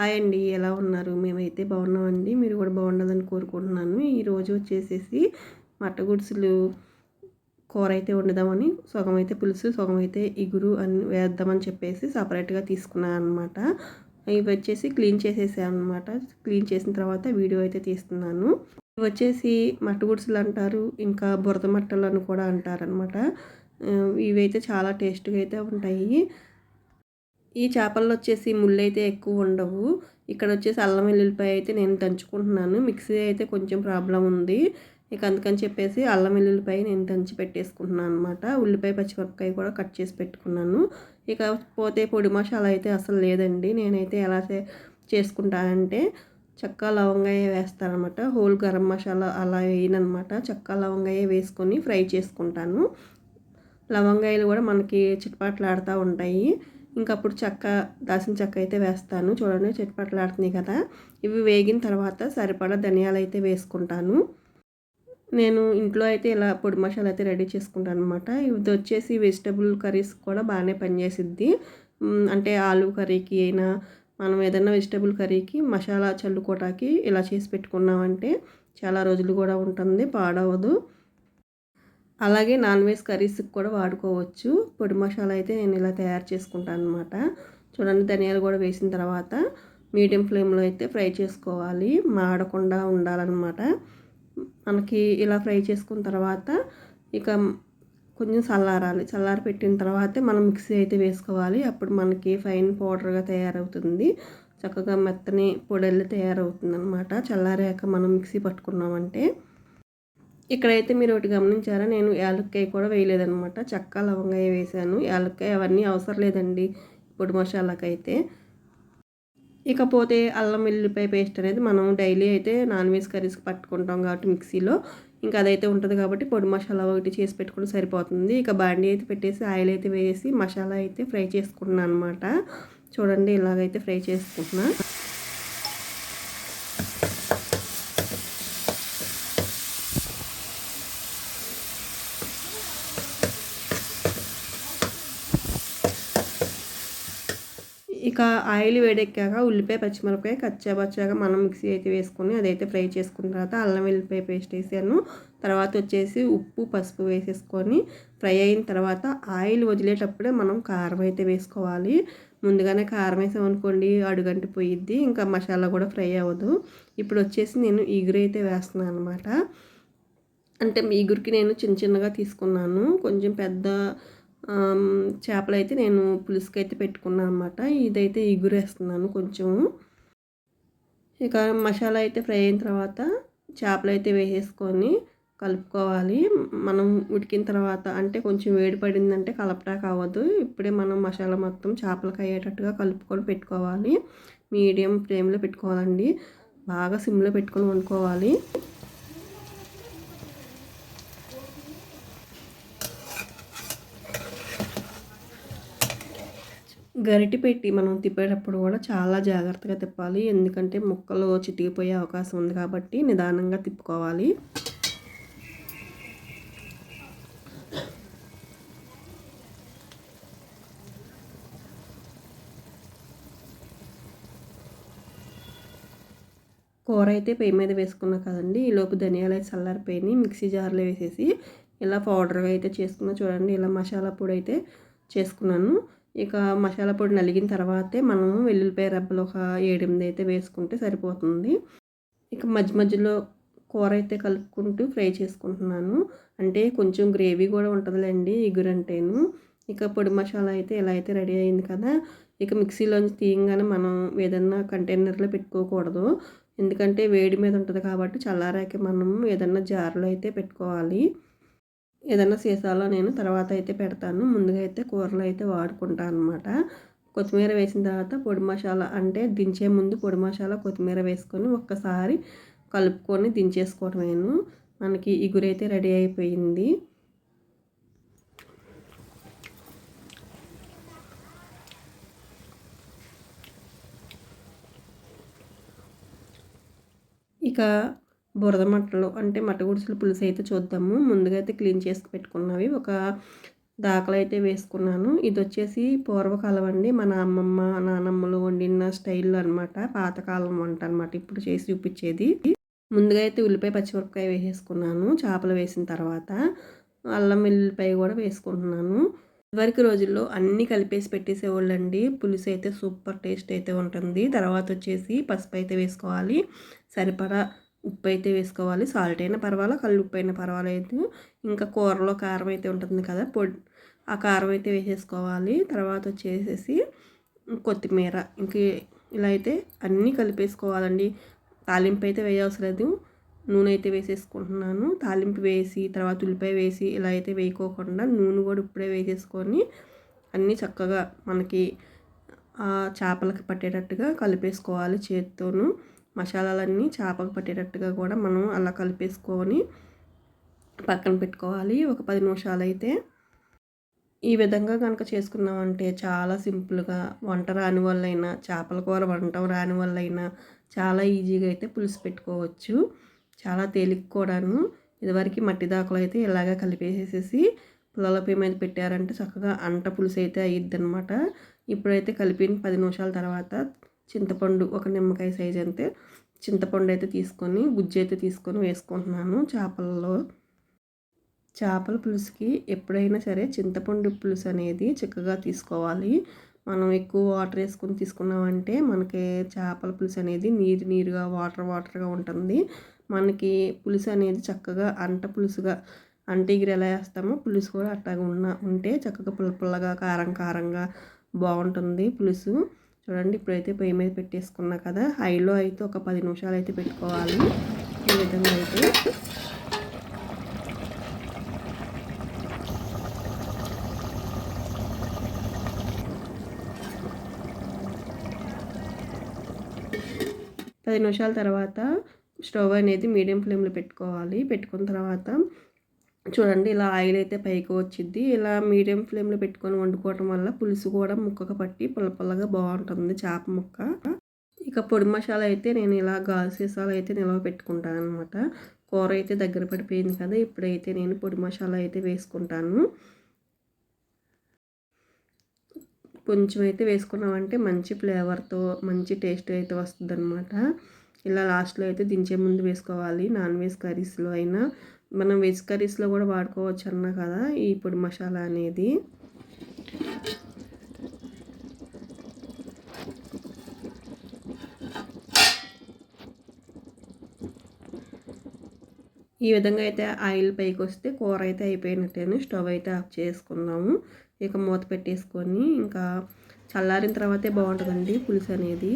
Hi అండి ఎలా ఉన్నారు? మేమైతే బాగున్నామండి. మీరు కూడా బాగుండాలని కోరుకుంటున్నాను. ఈరోజు వచ్చేసేసి మట్టగుడుసులు కూర అయితే వండుదామని సగం అయితే పులుసు సగం అయితే ఇగురు అని వేద్దామని చెప్పేసి సపరేట్గా తీసుకున్నాను అనమాట ఇవి వచ్చేసి క్లీన్ చేసేసాను అనమాట క్లీన్ చేసిన తర్వాత వీడియో అయితే తీస్తున్నాను. ఇవి వచ్చేసి మట్టగుడ్సులు అంటారు ఇంకా బురద మట్టలు అని కూడా అంటారనమాట ఇవైతే చాలా టేస్ట్గా అయితే ఉంటాయి. ఈ చేపల్లో వచ్చేసి ముళ్ళు అయితే ఎక్కువ ఉండవు ఇక్కడ వచ్చేసి అల్లం వెల్లుల్లిపాయ అయితే నేను దంచుకుంటున్నాను. మిక్సీ అయితే కొంచెం ప్రాబ్లం ఉంది. ఇక అందుకని చెప్పేసి అల్లం వెల్లుల్లిపాయ నేను దంచి పెట్టేసుకుంటున్నాను అనమాట ఉల్లిపాయ పచ్చిమిరపకాయ కూడా కట్ చేసి పెట్టుకున్నాను. ఇక పోతే పొడి మసాలా అయితే అసలు లేదండి. నేనైతే ఎలా చేసుకుంటానంటే చెక్క లవంగాయ వేస్తానమాట హోల్ గరం మసాలా అలా వేయనమాట చెక్క లవంగాయ వేసుకొని ఫ్రై చేసుకుంటాను. లవంగాయలు కూడా మనకి చిట్పాట్లాడుతూ ఉంటాయి. ఇంకప్పుడు చెక్క దాసిన చెక్క అయితే వేస్తాను. చూడండి చెట్పట్లాడుతున్నాయి కదా. ఇవి వేగిన తర్వాత సరిపడా ధనియాలు అయితే వేసుకుంటాను. నేను ఇంట్లో అయితే ఇలా పొడి మసాలా అయితే రెడీ చేసుకుంటాను అనమాట ఇది వచ్చేసి వెజిటబుల్ కర్రీస్ కూడా బాగానే పనిచేసిద్ది. అంటే ఆలు కర్రీకి అయినా మనం ఏదైనా వెజిటబుల్ కర్రీకి మసాలా చల్లుకోవటానికి ఇలా చేసి పెట్టుకున్నామంటే చాలా రోజులు కూడా ఉంటుంది పాడవదు. అలాగే నాన్ వెజ్ కర్రీస్కి కూడా వాడుకోవచ్చు. పొడి మసాలా అయితే నేను ఇలా తయారు చేసుకుంటాను అనమాట చూడండి ధనియాలు కూడా వేసిన తర్వాత మీడియం ఫ్లేమ్లో అయితే ఫ్రై చేసుకోవాలి. మాడకుండా ఉండాలన్నమాట. మనకి ఇలా ఫ్రై చేసుకున్న తర్వాత ఇక కొంచెం చల్లారాలి. చల్లారి పెట్టిన తర్వాతే మనం మిక్సీ అయితే వేసుకోవాలి. అప్పుడు మనకి ఫైన్ పౌడర్గా తయారవుతుంది. చక్కగా మెత్తని పొడల్లి తయారవుతుంది అనమాట చల్లారాక మనం మిక్సీ పట్టుకున్నామంటే ఇక్కడైతే మీరు ఒకటి గమనించారా? నేను యాలక్కాయ కూడా వేయలేదనమాట చక్క లవంగాయ వేసాను యాలక్కాయ అవన్నీ అవసరం లేదండి పొడి మసాలాకైతే. ఇకపోతే అల్లం వెల్లిపాయ పేస్ట్ అనేది మనం డైలీ అయితే నాన్ వెజ్ కర్రీస్కి పట్టుకుంటాం కాబట్టి మిక్సీలో. ఇంకా అదైతే ఉంటుంది కాబట్టి పొడి మసాలా ఒకటి చేసి పెట్టుకుంటే సరిపోతుంది. ఇక బాండీ అయితే పెట్టేసి ఆయిల్ అయితే వేసి మసాలా అయితే ఫ్రై చేసుకుంటున్నాను అనమాట చూడండి ఇలాగైతే ఫ్రై చేసుకుంటున్నాను ఇక ఆయిల్ వేడెక్కాక ఉల్లిపాయ పచ్చిమిరపకాయ కచ్చాబచ్చాగా మనం మిక్సీ అయితే వేసుకొని అదైతే ఫ్రై చేసుకున్న తర్వాత అల్లం వెల్లిపాయ పేస్ట్ వేసాను. తర్వాత వచ్చేసి ఉప్పు పసుపు వేసేసుకొని ఫ్రై అయిన తర్వాత ఆయిల్ వదిలేటప్పుడే మనం కారం అయితే వేసుకోవాలి. ముందుగానే కారం వేసామనుకోండి అడుగంటి పోయిద్ది ఇంకా మసాలా కూడా ఫ్రై అవ్వదు. ఇప్పుడు వచ్చేసి నేను ఈగురు అయితే వేస్తున్నాను అనమాట అంటే ఈగురికి నేను చిన్న చిన్నగా తీసుకున్నాను. కొంచెం పెద్ద చేపలు అయితే నేను పులుసుకి అయితే పెట్టుకున్నాను అనమాట ఇదైతే ఇగురేస్తున్నాను కొంచెం ఇక మసాలా అయితే ఫ్రై అయిన తర్వాత చేపలు అయితే వేసేసుకొని కలుపుకోవాలి. మనం ఉడికిన తర్వాత అంటే కొంచెం వేడి పడిందంటే కలపటా అవ్వదు. ఇప్పుడే మనం మసాలా మొత్తం చేపలకు అయ్యేటట్టుగా కలుపుకొని పెట్టుకోవాలి. మీడియం ఫ్లేమ్లో పెట్టుకోవాలండి. బాగా సిమ్లో పెట్టుకొని వండుకోవాలి. గరిటి పెట్టి మనం తిప్పేటప్పుడు కూడా చాలా జాగ్రత్తగా తిప్పాలి. ఎందుకంటే ముక్కలు చిటికిపోయే అవకాశం ఉంది కాబట్టి నిదానంగా తిప్పుకోవాలి. కూర అయితే పొయ్యి మీద వేసుకున్నా కదండి ఈలోపు ధనియాలు అయితే చల్లారిపోయి మిక్సీ జార్లో వేసేసి ఇలా పౌడర్గా అయితే చేసుకున్నా చూడండి ఇలా మసాలా పొడి అయితే చేసుకున్నాను. ఇక మసాలా పొడి నలిగిన తర్వాతే మనము వెల్లుల్లిపాయ రబ్బలు ఒక ఏడెనిమిది అయితే వేసుకుంటే సరిపోతుంది. ఇక మధ్య మధ్యలో కూర అయితే కలుపుకుంటూ ఫ్రై చేసుకుంటున్నాను. అంటే కొంచెం గ్రేవీ కూడా ఉంటుందిలేండి ఇగురంటేను ఇక పొడి మసాలా అయితే ఎలా అయితే రెడీ అయింది కదా ఇక మిక్సీలోంచి తీయంగానే మనం ఏదన్నా కంటైనర్లో పెట్టుకోకూడదు. ఎందుకంటే వేడి మీద ఉంటుంది కాబట్టి చల్లారాక మనం ఏదన్నా జార్లో అయితే పెట్టుకోవాలి. ఏదైనా సీసాలో నేను తర్వాత అయితే పెడతాను. ముందుగా అయితే కూరలో అయితే వాడుకుంటాను అనమాట కొత్తిమీర వేసిన తర్వాత పొడి మసాలా అంటే దించే ముందు పొడి మసాలా కొత్తిమీర వేసుకొని ఒక్కసారి కలుపుకొని దించేసుకోవటమేను మనకి ఇగురైతే రెడీ అయిపోయింది. ఇక బురద మట్టలు అంటే మట్ట గుడిసెలు పులుసు అయితే చూద్దాము. ముందుగా అయితే క్లీన్ చేసి పెట్టుకున్నవి. ఒక దాఖలు అయితే వేసుకున్నాను. ఇది వచ్చేసి పూర్వకాలం అండి. మన అమ్మమ్మ నానమ్మలు వండిన స్టైల్ అనమాట పాతకాలం వంట అనమాట ఇప్పుడు చేసి చూపించేది. ముందుగా అయితే ఉల్లిపాయ పచ్చిమిరపకాయ వేసేసుకున్నాను. చేపలు వేసిన తర్వాత అల్లం వెల్లిపాయ కూడా వేసుకుంటున్నాను. ఇదివరకు రోజుల్లో అన్నీ కలిపేసి పెట్టేసేవాళ్ళండి. పులుసు అయితే సూపర్ టేస్ట్ అయితే ఉంటుంది. తర్వాత వచ్చేసి పసుపు అయితే వేసుకోవాలి. సరిపడా ఉప్పు అయితే వేసుకోవాలి. సాల్ట్ అయినా పర్వాలా కళ్ళు ఉప్పు అయినా పర్వాలేదు ఇంకా కూరలో కారం అయితే ఉంటుంది కదా పొడి. ఆ కారం అయితే వేసేసుకోవాలి. తర్వాత వచ్చేసేసి కొత్తిమీర. ఇంక ఇలా అయితే అన్నీ కలిపేసుకోవాలండి. తాలింపు అయితే వేయవసరం లేదు. నూనె అయితే వేసేసుకుంటున్నాను. తాలింపు వేసి తర్వాత ఉల్లిపాయ వేసి ఇలా అయితే వేయకోకుండా నూనె కూడా ఇప్పుడే వేసేసుకొని అన్నీ చక్కగా మనకి చేపలకి పట్టేటట్టుగా కలిపేసుకోవాలి చేతితోనూ. మసాలాలన్నీ చేపకు పట్టేటట్టుగా కూడా మనం అలా కలిపేసుకొని పక్కన పెట్టుకోవాలి. ఒక పది నిమిషాలు అయితే ఈ విధంగా కనుక చేసుకున్నామంటే చాలా సింపుల్గా వంట రాని వాళ్ళైనా చేపల కూర వంట రాని వాళ్ళైనా చాలా ఈజీగా అయితే పులుసు పెట్టుకోవచ్చు. చాలా తేలిక కూడాను. ఇదివరకు మట్టి దాకలు అయితే ఇలాగ కలిపేసేసి పుల్లల మీద పెట్టారంటే చక్కగా అంట పులుసు అయితే అయ్యిద్ది అనమాట ఇప్పుడైతే కలిపిన పది నిమిషాల తర్వాత చింతపండు ఒక నిమ్మకాయ సైజ్ అంతే. చింతపండు అయితే తీసుకొని గుజ్జు అయితే తీసుకొని వేసుకుంటున్నాను చేపలలో. చేపల పులుసుకి ఎప్పుడైనా సరే చింతపండు పులుసు అనేది చిక్కగా తీసుకోవాలి. మనం ఎక్కువ వాటర్ వేసుకొని తీసుకున్నామంటే మనకి చేపల పులుసు అనేది నీరు నీరుగా వాటర్ వాటర్గా ఉంటుంది. మనకి పులుసు అనేది చక్కగా అంట పులుసుగా అంటీగిరి ఎలా వేస్తామో పులుసు కూడా అట్టగా ఉన్న ఉంటే చక్కగా పుల్ల పుల్లగా కారం కారంగా బాగుంటుంది పులుసు. చూడండి ఇప్పుడైతే పొయ్యి మీద పెట్టేసుకున్నా కదా. హైలో అయితే ఒక పది నిమిషాలు అయితే పెట్టుకోవాలి. ఈ విధంగా అయితే. పది నిమిషాల తర్వాత స్టవ్ అనేది మీడియం ఫ్లేమ్లో పెట్టుకోవాలి. పెట్టుకున్న తర్వాత చూడండి ఇలా ఆయిల్ అయితే పైకి వచ్చింది ఇలా మీడియం ఫ్లేమ్లో పెట్టుకొని వండుకోవటం వల్ల పులుసు కూడా ముక్కకు పట్టి పుల్లపుల్లగా బాగుంటుంది చేప ముక్క. ఇక పొడి మసాలా అయితే నేను ఇలా గాజు సీసాలు అయితే నిల్వ పెట్టుకుంటాను అనమాట కూర అయితే దగ్గర పడిపోయింది కదా ఇప్పుడైతే నేను పొడి మసాలా అయితే వేసుకుంటాను. కొంచెం అయితే వేసుకున్నామంటే మంచి ఫ్లేవర్తో మంచి టేస్ట్ అయితే వస్తుంది ఇలా లాస్ట్లో అయితే దించే ముందు వేసుకోవాలి. నాన్ వెజ్ కర్రీస్లో అయినా మనం వెజ్ కర్రీస్లో కూడా వాడుకోవచ్చు అన్నా కదా ఈ పొడి మసాలా అనేది. ఈ విధంగా అయితే ఆయిల్ పైకి వస్తే కూర అయితే అయిపోయినట్టేను స్టవ్ అయితే ఆఫ్ చేసుకున్నాము. ఇక మూత పెట్టేసుకొని ఇంకా చల్లారిన తర్వాతే బాగుంటుందండి పులుసు అనేది.